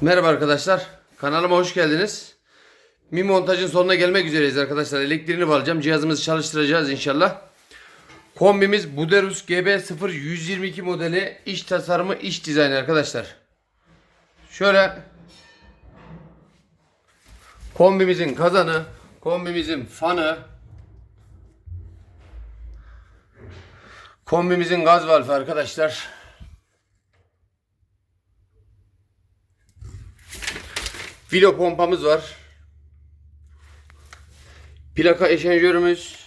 Merhaba arkadaşlar. Kanalıma hoş geldiniz. Mi montajın sonuna gelmek üzereyiz arkadaşlar. Elektriğini bağlayacağım. Cihazımızı çalıştıracağız inşallah. Kombimiz Buderus GB0122 modeli iç tasarımı iç dizaynı arkadaşlar. Şöyle kombimizin kazanı, kombimizin fanı, kombimizin gaz valfi arkadaşlar. Filo pompamız var. Plaka eşenjörümüz.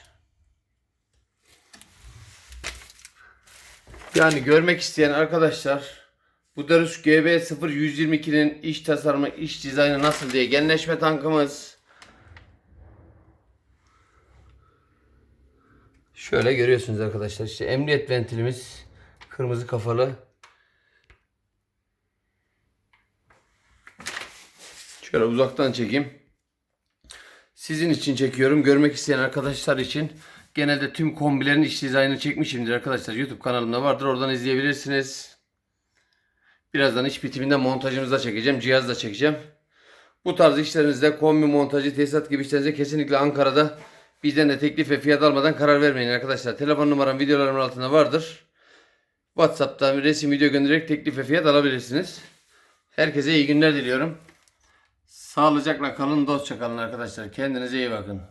Yani görmek isteyen arkadaşlar bu Darus GB0122'nin iç tasarımı, iç dizaynı nasıl diye genleşme tankımız. Şöyle görüyorsunuz arkadaşlar işte emniyet ventilimiz kırmızı kafalı. Şöyle uzaktan çekeyim. Sizin için çekiyorum. Görmek isteyen arkadaşlar için. Genelde tüm kombilerin iç dizaynını çekmişimdir arkadaşlar. YouTube kanalımda vardır. Oradan izleyebilirsiniz. Birazdan iç bitiminde montajımızı da çekeceğim. Cihaz da çekeceğim. Bu tarz işlerinizde kombi montajı, tesisat gibi işlerinize kesinlikle Ankara'da bizden de teklif ve fiyat almadan karar vermeyin arkadaşlar. Telefon numaram videolarımın altında vardır. WhatsApp'tan resim video göndererek teklif ve fiyat alabilirsiniz. Herkese iyi günler diliyorum. Sağlıcakla kalın, dostça kalın arkadaşlar. Kendinize iyi bakın.